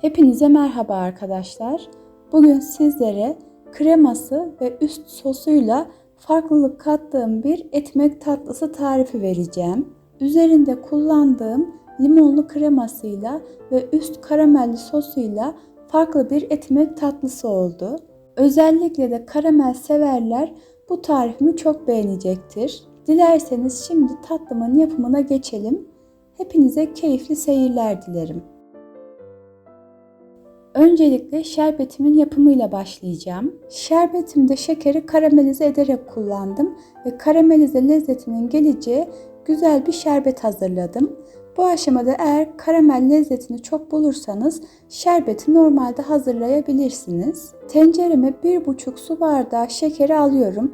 Hepinize merhaba arkadaşlar. Bugün sizlere kreması ve üst sosuyla farklılık kattığım bir etmek tatlısı tarifi vereceğim. Üzerinde kullandığım limonlu kremasıyla ve üst karamelli sosuyla farklı bir etmek tatlısı oldu. Özellikle de karamel severler bu tarifimi çok beğenecektir. Dilerseniz şimdi tatlımın yapımına geçelim. Hepinize keyifli seyirler dilerim. Öncelikle şerbetimin yapımıyla başlayacağım. Şerbetimde şekeri karamelize ederek kullandım ve karamelize lezzetinin geleceği güzel bir şerbet hazırladım. Bu aşamada eğer karamel lezzetini çok bulursanız şerbeti normalde hazırlayabilirsiniz. Tencereme 1,5 su bardağı şekeri alıyorum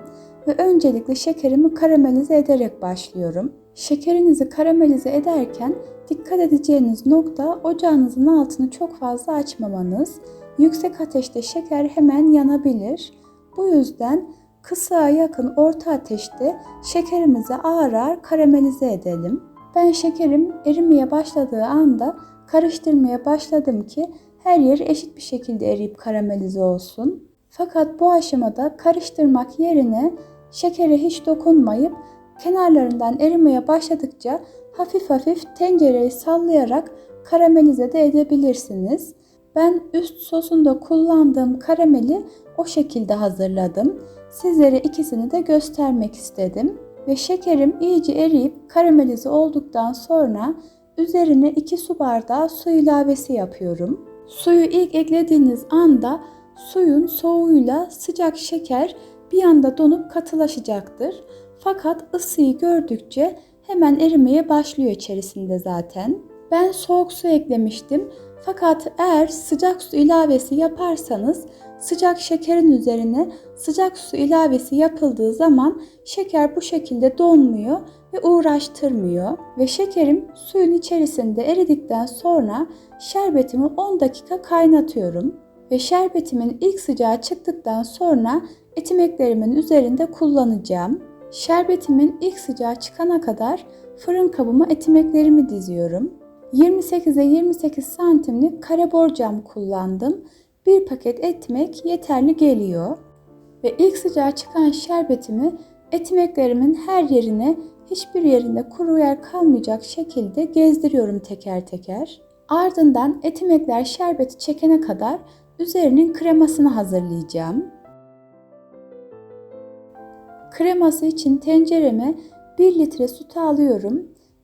ve öncelikle şekerimi karamelize ederek başlıyorum. Şekerinizi karamelize ederken dikkat edeceğiniz nokta ocağınızın altını çok fazla açmamanız. Yüksek ateşte şeker hemen yanabilir. Bu yüzden kısığa yakın orta ateşte şekerimizi ağır ağır karamelize edelim. Ben şekerim erimeye başladığı anda karıştırmaya başladım ki her yer eşit bir şekilde eriyip karamelize olsun. Fakat bu aşamada karıştırmak yerine şekere hiç dokunmayıp kenarlarından erimeye başladıkça hafif hafif tencereyi sallayarak karamelize de edebilirsiniz. Ben üst sosunda kullandığım karameli o şekilde hazırladım. Sizlere ikisini de göstermek istedim. Ve şekerim iyice eriyip karamelize olduktan sonra üzerine 2 su bardağı su ilavesi yapıyorum. Suyu ilk eklediğiniz anda suyun soğuğuyla sıcak şeker bir anda donup katılaşacaktır. Fakat ısıyı gördükçe hemen erimeye başlıyor içerisinde zaten. Ben soğuk su eklemiştim. Fakat eğer sıcak su ilavesi yaparsanız sıcak şekerin üzerine sıcak su ilavesi yapıldığı zaman şeker bu şekilde donmuyor ve uğraştırmıyor. Ve şekerim suyun içerisinde eridikten sonra şerbetimi 10 dakika kaynatıyorum. Ve şerbetimin ilk sıcağı çıktıktan sonra etimeklerimin üzerinde kullanacağım. Şerbetimin ilk sıcağı çıkana kadar fırın kabıma etimeklerimi diziyorum. 28'e 28 santimlik kare borcam kullandım. Bir paket etmek yeterli geliyor. Ve ilk sıcağı çıkan şerbetimi etimeklerimin her yerine hiçbir yerinde kuru yer kalmayacak şekilde gezdiriyorum teker teker. Ardından etimekler şerbeti çekene kadar üzerinin kremasını hazırlayacağım. Kreması için tencereme 1 litre sütü alıyorum.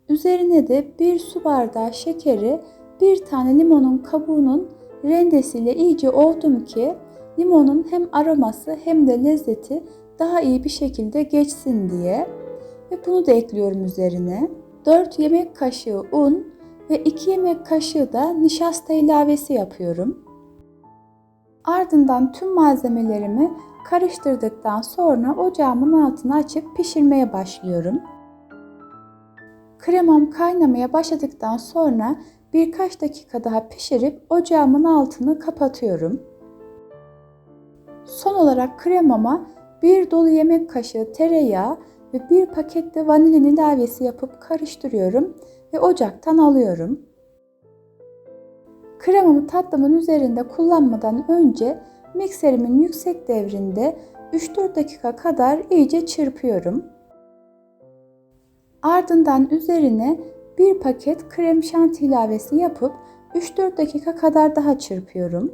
Üzerine de 1 su bardağı şekeri, 1 tane limonun kabuğunun rendesiyle iyice ovdum ki limonun hem aroması hem de lezzeti daha iyi bir şekilde geçsin diye. Ve bunu da ekliyorum üzerine. 4 yemek kaşığı un ve 2 yemek kaşığı da nişasta ilavesi yapıyorum. Ardından tüm malzemelerimi karıştırdıktan sonra ocağımın altını açıp pişirmeye başlıyorum. Kremam kaynamaya başladıktan sonra birkaç dakika daha pişirip ocağımın altını kapatıyorum. Son olarak kremama bir dolu yemek kaşığı tereyağı ve bir paket de vanilin ilavesi yapıp karıştırıyorum ve ocaktan alıyorum. Kremamı tatlımın üzerinde kullanmadan önce mikserimin yüksek devrinde 3-4 dakika kadar iyice çırpıyorum. Ardından üzerine bir paket krem şanti ilavesi yapıp 3-4 dakika kadar daha çırpıyorum.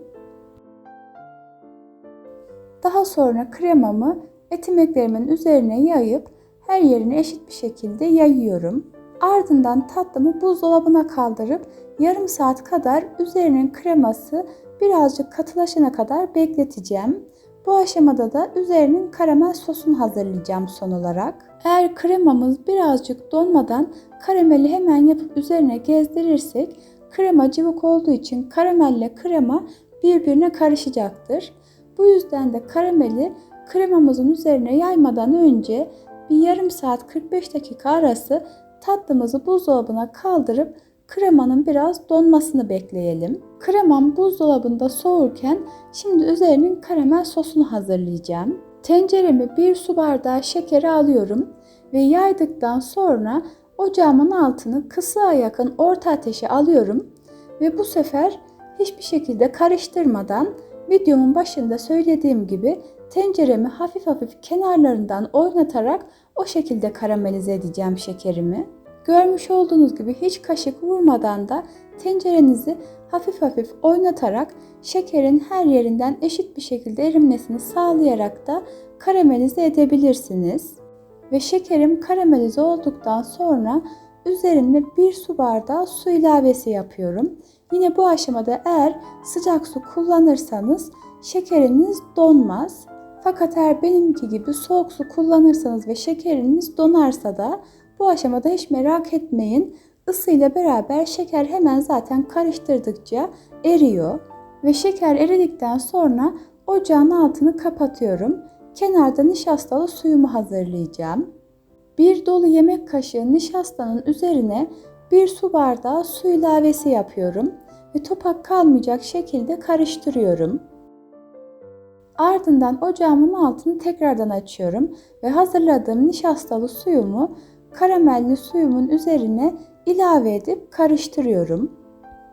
Daha sonra kremamı etimeklerimin üzerine yayıp her yerine eşit bir şekilde yayıyorum. Ardından tatlımı buzdolabına kaldırıp yarım saat kadar üzerinin kreması birazcık katılaşana kadar bekleteceğim. Bu aşamada da üzerinin karamel sosunu hazırlayacağım son olarak. Eğer kremamız birazcık donmadan karameli hemen yapıp üzerine gezdirirsek krema cıvık olduğu için karamelle krema birbirine karışacaktır. Bu yüzden de karameli kremamızın üzerine yaymadan önce bir yarım saat 45 dakika arası tatlımızı buzdolabına kaldırıp kremanın biraz donmasını bekleyelim. Kremam buzdolabında soğurken şimdi üzerinin karamel sosunu hazırlayacağım. Tencereme bir su bardağı şekeri alıyorum ve yaydıktan sonra ocağımın altını kısığa yakın orta ateşe alıyorum ve bu sefer hiçbir şekilde karıştırmadan videomun başında söylediğim gibi tenceremi hafif hafif kenarlarından oynatarak o şekilde karamelize edeceğim şekerimi. Görmüş olduğunuz gibi hiç kaşık vurmadan da tencerenizi hafif hafif oynatarak şekerin her yerinden eşit bir şekilde erimesini sağlayarak da karamelize edebilirsiniz. Ve şekerim karamelize olduktan sonra üzerine bir su bardağı su ilavesi yapıyorum. Yine bu aşamada eğer sıcak su kullanırsanız şekeriniz donmaz. Fakat eğer benimki gibi soğuk su kullanırsanız ve şekeriniz donarsa da bu aşamada hiç merak etmeyin. Isı ile beraber şeker hemen zaten karıştırdıkça eriyor. Ve şeker eridikten sonra ocağın altını kapatıyorum. Kenarda nişastalı suyumu hazırlayacağım. Bir dolu yemek kaşığı nişastanın üzerine bir su bardağı su ilavesi yapıyorum ve topak kalmayacak şekilde karıştırıyorum. Ardından ocağımın altını tekrardan açıyorum ve hazırladığım nişastalı suyumu karamelli suyumun üzerine ilave edip karıştırıyorum.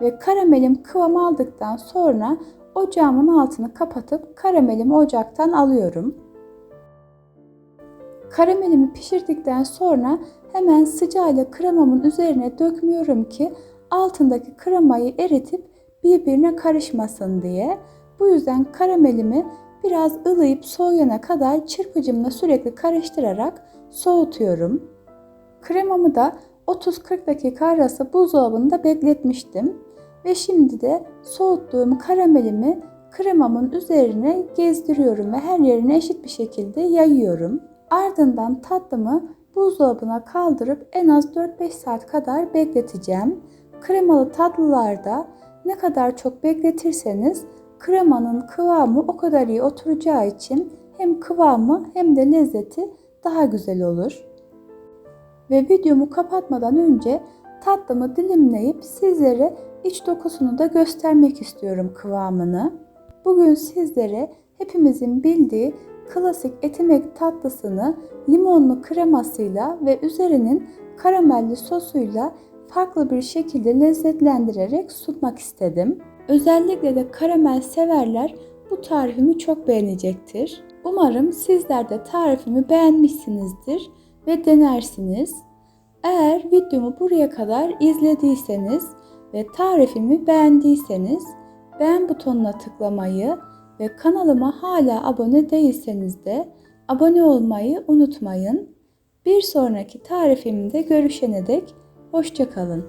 Ve karamelim kıvam aldıktan sonra ocağımın altını kapatıp karamelimi ocaktan alıyorum. Karamelimi pişirdikten sonra hemen sıcağıyla kremamın üzerine dökmüyorum ki altındaki kremayı eritip birbirine karışmasın diye. Bu yüzden karamelimi biraz ılıyıp soğuyana kadar çırpıcımla sürekli karıştırarak soğutuyorum. Kremamı da 30-40 dakika arası buzdolabında bekletmiştim. Ve şimdi de soğuttuğum karamelimi kremamın üzerine gezdiriyorum ve her yerine eşit bir şekilde yayıyorum. Ardından tatlımı buzdolabına kaldırıp en az 4-5 saat kadar bekleteceğim. Kremalı tatlılarda ne kadar çok bekletirseniz kremanın kıvamı o kadar iyi oturacağı için hem kıvamı hem de lezzeti daha güzel olur. Ve videomu kapatmadan önce tatlımı dilimleyip sizlere iç dokusunu da göstermek istiyorum kıvamını. Bugün sizlere hepimizin bildiği klasik etimek tatlısını limonlu kremasıyla ve üzerinin karamelli sosuyla farklı bir şekilde lezzetlendirerek sunmak istedim. Özellikle de karamel severler bu tarifimi çok beğenecektir. Umarım sizler de tarifimi beğenmişsinizdir ve denersiniz. Eğer videomu buraya kadar izlediyseniz ve tarifimi beğendiyseniz beğen butonuna tıklamayı ve kanalıma hala abone değilseniz de abone olmayı unutmayın. Bir sonraki tarifimde görüşene dek hoşçakalın.